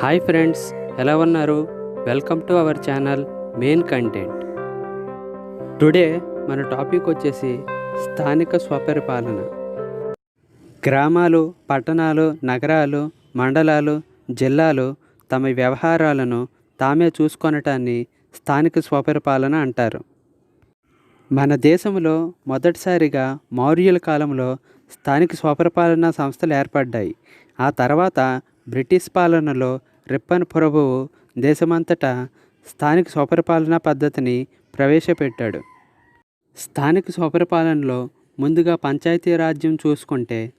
Hi friends ఎలా ఉన్నారు? Welcome to our channel main content. Today మన టాపిక్ వచ్చేసి స్థానిక స్వపరిపాలన. గ్రామాలు పట్టణాలు నగరాలు మండలాలు జిల్లాలు తమ వ్యవహారాలను తామే చూసుకొనటాన్ని స్థానిక స్వపరిపాలన అంటారు. మన దేశంలో మొదటిసారిగా మౌర్యుల కాలంలో స్థానిక స్వపరిపాలనా సంస్థలు ఏర్పడ్డాయి. ఆ తర్వాత బ్రిటిష్ పాలనలో రిప్పన్ ప్రభువు దేశమంతటా స్థానిక స్వపరిపాలనా పద్ధతిని ప్రవేశపెట్టాడు. స్థానిక స్వపరిపాలనలో ముందుగా పంచాయతీ రాజ్యం చూసుకుంటే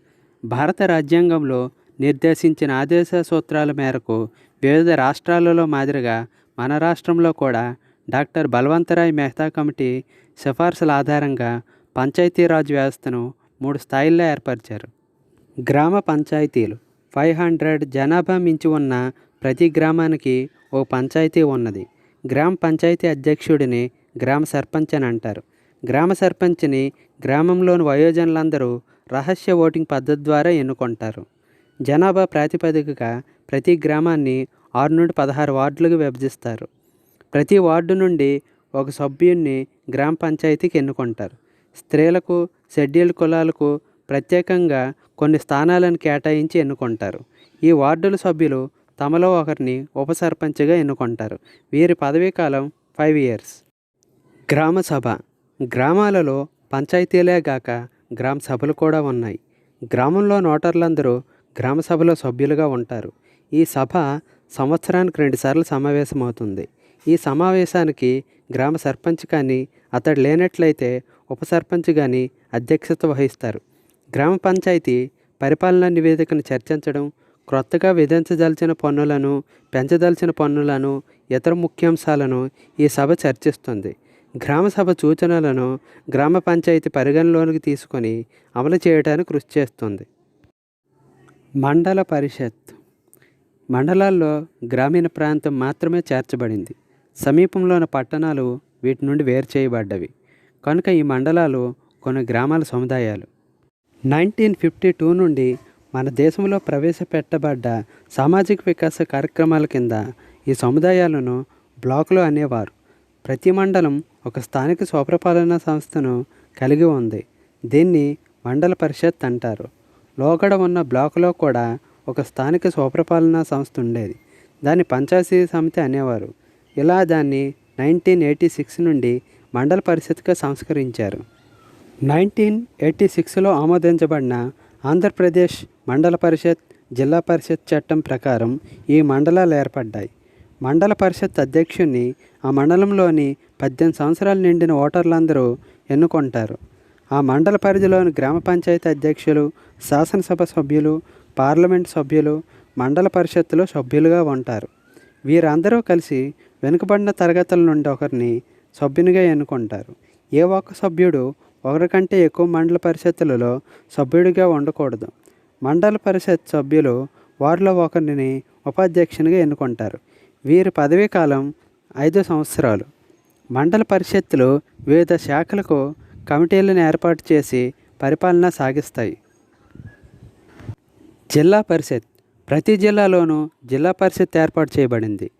భారత రాజ్యాంగంలో నిర్దేశించిన ఆదేశ సూత్రాల మేరకు వివిధ రాష్ట్రాలలో మాదిరిగా మన రాష్ట్రంలో కూడా డాక్టర్ బలవంతరాయ్ మెహతా కమిటీ సిఫార్సుల ఆధారంగా పంచాయతీరాజ్ వ్యవస్థను మూడు స్థాయిల్లో ఏర్పరిచారు. గ్రామ పంచాయతీలు ఫైవ్ హండ్రెడ్ జనాభా మించి ఉన్న ప్రతి గ్రామానికి ఓ పంచాయతీ ఉన్నది. గ్రామ పంచాయతీ అధ్యక్షుడిని గ్రామ సర్పంచ్ అని అంటారు. గ్రామ సర్పంచ్ని గ్రామంలోని వయోజనులందరూ రహస్య ఓటింగ్ పద్ధతి ద్వారా ఎన్నుకుంటారు. జనాభా ప్రాతిపదికగా ప్రతి గ్రామాన్ని ఆరు నుండి పదహారు వార్డులుగా విభజిస్తారు. ప్రతి వార్డు నుండి ఒక సభ్యుడిని గ్రామ పంచాయతీకి ఎన్నుకుంటారు. స్త్రీలకు షెడ్యూల్డ్ కులాలకు ప్రత్యేకంగా కొన్ని స్థానాలను కేటాయించి ఎన్నుకుంటారు. ఈ వార్డుల సభ్యులు తమలో ఒకరిని ఉప సర్పంచ్గా ఎన్నుకుంటారు. వీరి పదవీ కాలం ఫైవ్ ఇయర్స్. గ్రామ సభ. గ్రామాలలో పంచాయతీలే గాక గ్రామ సభలు కూడా ఉన్నాయి. గ్రామంలో నోటర్లందరూ గ్రామ సభలో సభ్యులుగా ఉంటారు. ఈ సభ సంవత్సరానికి రెండుసార్లు సమావేశమవుతుంది. ఈ సమావేశానికి గ్రామ సర్పంచ్ కానీ అతడు లేనట్లయితే ఉప సర్పంచ్ కానీ అధ్యక్షత వహిస్తారు. గ్రామ పంచాయతీ పరిపాలనా నివేదికను చర్చించడం క్రొత్తగా విధించదలిచిన పన్నులను పెంచదలిచిన పన్నులను ఇతర ముఖ్యాంశాలను ఈ సభ చర్చిస్తుంది. గ్రామ సభ సూచనలను గ్రామ పంచాయతీ పరిగణలోనికి తీసుకొని అమలు చేయడానికి కృషి చేస్తుంది. మండల పరిషత్. మండలాల్లో గ్రామీణ ప్రాంతం మాత్రమే చేర్చబడింది. సమీపంలోని పట్టణాలు వీటి నుండి వేరు చేయబడ్డవి. కనుక ఈ మండలాలు కొన్ని గ్రామాల సముదాయాలు. నైన్టీన్ ఫిఫ్టీ టూ నుండి మన దేశంలో ప్రవేశపెట్టబడ్డ సామాజిక వికాస కార్యక్రమాల కింద ఈ సముదాయాలను బ్లాకులు అనేవారు. ప్రతి మండలం ఒక స్థానిక స్వప్రపాలనా సంస్థను కలిగి ఉంది. దీన్ని మండల పరిషత్ అంటారు. లోగడ ఉన్న బ్లాకులో కూడా ఒక స్థానిక స్వప్రపాలనా సంస్థ ఉండేది. దాన్ని పంచాయతీ సమితి అనేవారు. ఇలా దాన్ని నైన్టీన్ ఎయిటీ సిక్స్ నుండి మండల పరిషత్గా సంస్కరించారు. నైన్టీన్ ఎయిటీ సిక్స్లో ఆమోదించబడిన ఆంధ్రప్రదేశ్ మండల పరిషత్ జిల్లా పరిషత్ చట్టం ప్రకారం ఈ మండలాలు ఏర్పడ్డాయి. మండల పరిషత్ అధ్యక్షుడిని ఆ మండలంలోని పద్దెనిమిది సంవత్సరాలు నిండిన ఓటర్లందరూ ఎన్నుకుంటారు. ఆ మండల పరిధిలోని గ్రామ పంచాయతీ అధ్యక్షులు శాసనసభ సభ్యులు పార్లమెంట్ సభ్యులు మండల పరిషత్తులో సభ్యులుగా ఉంటారు. వీరందరూ కలిసి వెనుకబడిన తరగతుల నుండి ఒకరిని సభ్యునిగా ఎన్నుకుంటారు. ఏ ఒక్క సభ్యుడు ఒకరికంటే ఎక్కువ మండల పరిషత్తులలో సభ్యుడిగా ఉండకూడదు. మండల పరిషత్ సభ్యులు వారిలో ఒకరిని ఉపాధ్యక్షునిగా ఎన్నుకుంటారు. వీరి పదవీ కాలం ఐదు సంవత్సరాలు. మండల పరిషత్తులు వివిధ శాఖలకు కమిటీలను ఏర్పాటు చేసి పరిపాలన సాగిస్తాయి. జిల్లా పరిషత్. ప్రతి జిల్లాలోనూ జిల్లా పరిషత్ ఏర్పాటు చేయబడింది.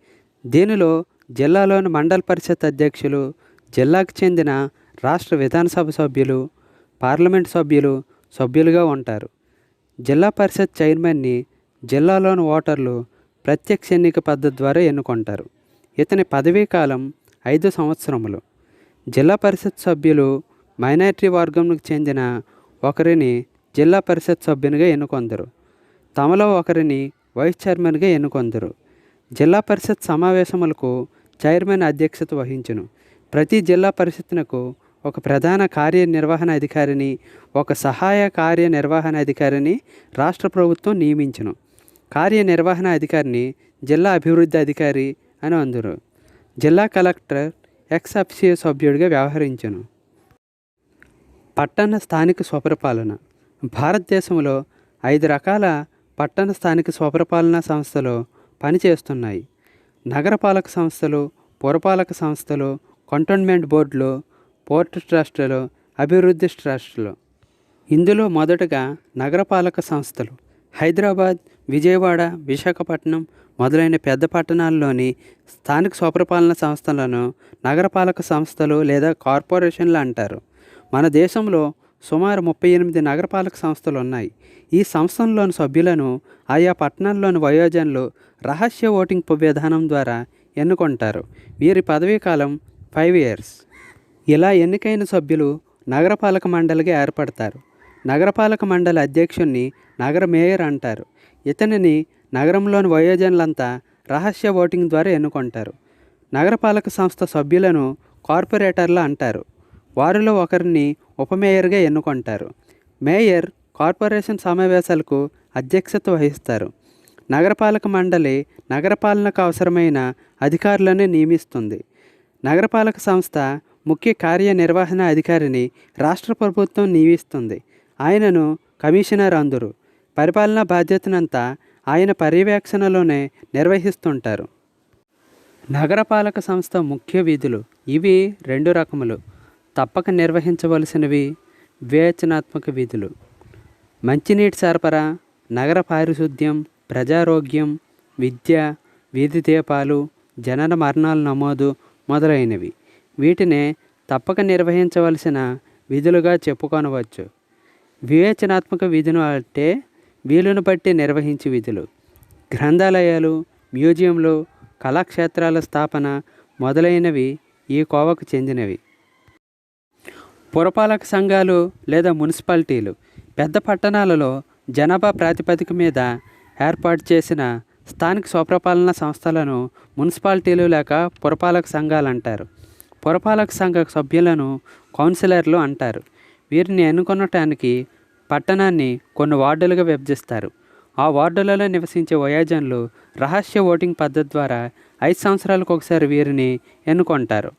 దీనిలో జిల్లాలోని మండల పరిషత్ అధ్యక్షులు జిల్లాకు చెందిన రాష్ట్ర విధానసభ సభ్యులు పార్లమెంట్ సభ్యులు సభ్యులుగా ఉంటారు. జిల్లా పరిషత్ చైర్మన్ని జిల్లాలోని ఓటర్లు ప్రత్యక్ష ఎన్నిక పద్ధతి ద్వారా ఎన్నుకుంటారు. ఇతని పదవీ కాలం ఐదు సంవత్సరములు. జిల్లా పరిషత్ సభ్యులు మైనారిటీ వర్గంకు చెందిన ఒకరిని జిల్లా పరిషత్ సభ్యునిగా ఎన్నుకొందరు. తమలో ఒకరిని వైస్ చైర్మన్గా ఎన్నుకొందరు. జిల్లా పరిషత్ సమావేశములకు చైర్మన్ అధ్యక్షత వహించును. ప్రతి జిల్లా పరిషత్నకు ఒక ప్రధాన కార్యనిర్వహణ అధికారిని ఒక సహాయ కార్యనిర్వహణ అధికారిని రాష్ట్ర ప్రభుత్వం నియమించను. కార్యనిర్వహణ అధికారిని జిల్లా అభివృద్ధి అధికారి అని అందరు. జిల్లా కలెక్టర్ ఎక్స్ సభ్యుడిగా వ్యవహరించను. పట్టణ స్థానిక స్వపరిపాలన. భారతదేశంలో ఐదు రకాల పట్టణ స్థానిక స్వపరిపాలనా సంస్థలు పనిచేస్తున్నాయి. నగరపాలక సంస్థలు పురపాలక సంస్థలు కంటోన్మెంట్ బోర్డులు పోర్ట్ ట్రస్టులు అభివృద్ధి ట్రస్టులు. ఇందులో మొదటగా నగరపాలక సంస్థలు హైదరాబాద్ విజయవాడ విశాఖపట్నం మొదలైన పెద్ద పట్టణాల్లోని స్థానిక స్వపరిపాలన సంస్థలను నగరపాలక సంస్థలు లేదా కార్పొరేషన్లు అంటారు. మన దేశంలో సుమారు ముప్పై ఎనిమిది నగరపాలక సంస్థలు ఉన్నాయి. ఈ సంస్థల్లోని సభ్యులను ఆయా పట్టణాల్లోని వయోజనులు రహస్య ఓటింగ్ విధానం ద్వారా ఎన్నుకుంటారు. వీరి పదవీ కాలం ఫైవ్ ఇయర్స్. ఇలా ఎన్నికైన సభ్యులు నగరపాలక మండలిగా ఏర్పడతారు? నగరపాలక మండలి అధ్యక్షుణ్ణి నగర మేయర్ అంటారు. ఇతనిని నగరంలోని వయోజనులంతా రహస్య ఓటింగ్ ద్వారా ఎన్నుకుంటారు. నగరపాలక సంస్థ సభ్యులను కార్పొరేటర్లు అంటారు. వారిలో ఒకరిని ఉపమేయర్గా ఎన్నుకుంటారు. మేయర్ కార్పొరేషన్ సమావేశాలకు అధ్యక్షత వహిస్తారు. నగరపాలక మండలి నగరపాలనకు అవసరమైన అధికారులను నియమిస్తుంది. నగరపాలక సంస్థ ముఖ్య కార్యనిర్వహణ అధికారిని రాష్ట్ర ప్రభుత్వం నియమిస్తుంది. ఆయనను కమిషనర్ అందురు. పరిపాలనా బాధ్యతనంతా ఆయన పర్యవేక్షణలోనే నిర్వహిస్తుంటారు. నగరపాలక సంస్థ ముఖ్య విధులు. ఇవి రెండు రకములు. తప్పక నిర్వహించవలసినవి వివేచనాత్మక విధులు. మంచినీటి సరఫరా నగర పారిశుద్ధ్యం ప్రజారోగ్యం విద్య వీధి దీపాలు జనన మరణాల నమోదు మొదలైనవి. వీటిని తప్పక నిర్వహించవలసిన విధులుగా చెప్పుకొనవచ్చు. వివేచనాత్మక విధులు అంటే వీలును బట్టి నిర్వహించే విధులు. గ్రంథాలయాలు మ్యూజియంలు కళాక్షేత్రాల స్థాపన మొదలైనవి ఈ కోవకు చెందినవి. పురపాలక సంఘాలు లేదా మున్సిపాలిటీలు పెద్ద పట్టణాలలో జనాభా ప్రాతిపదిక మీద ఏర్పాటు చేసిన స్థానిక స్వప్రపాలన సంస్థలను మున్సిపాలిటీలు లేక పురపాలక సంఘాలు అంటారు. పురపాలక సంఘ సభ్యులను కౌన్సిలర్లు అంటారు. వీరిని ఎన్నుకొనటానికి పట్టణాన్ని కొన్ని వార్డులుగా విభజిస్తారు. ఆ వార్డులలో నివసించే వయోజనులు రహస్య ఓటింగ్ పద్ధతి ద్వారా ఐదు సంవత్సరాలకు ఒకసారి వీరిని ఎన్నుకుంటారు.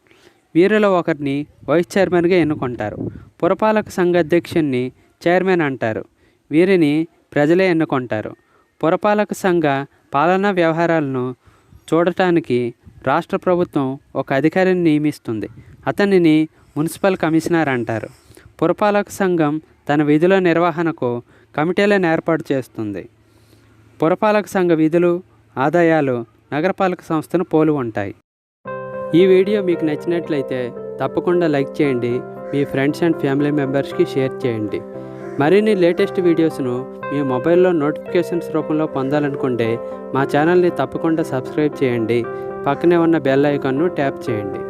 వీరిలో ఒకరిని వైస్ చైర్మన్గా ఎన్నుకుంటారు. పురపాలక సంఘ అధ్యక్షుణ్ణి చైర్మన్ అంటారు. వీరిని ప్రజలే ఎన్నుకుంటారు. పురపాలక సంఘ పాలనా వ్యవహారాలను చూడటానికి రాష్ట్ర ప్రభుత్వం ఒక అధికారిని నియమిస్తుంది. అతనిని మున్సిపల్ కమిషనర్ అంటారు. పురపాలక సంఘం తన విధుల నిర్వహణకు కమిటీలను ఏర్పాటు చేస్తుంది. పురపాలక సంఘ విధులు ఆదాయాలు నగరపాలక సంస్థను పోలి ఉంటాయి. ఈ వీడియో మీకు నచ్చినట్లయితే తప్పకుండా లైక్ చేయండి. మీ ఫ్రెండ్స్ అండ్ ఫ్యామిలీ మెంబర్స్కి షేర్ చేయండి. మరిన్ని లేటెస్ట్ వీడియోస్ను మీ మొబైల్లో నోటిఫికేషన్స్ రూపంలో పొందాలనుకుంటే మా ఛానల్ని తప్పకుండా సబ్స్క్రైబ్ చేయండి. పక్కనే ఉన్న బెల్ ఐకాన్ను ట్యాప్ చేయండి.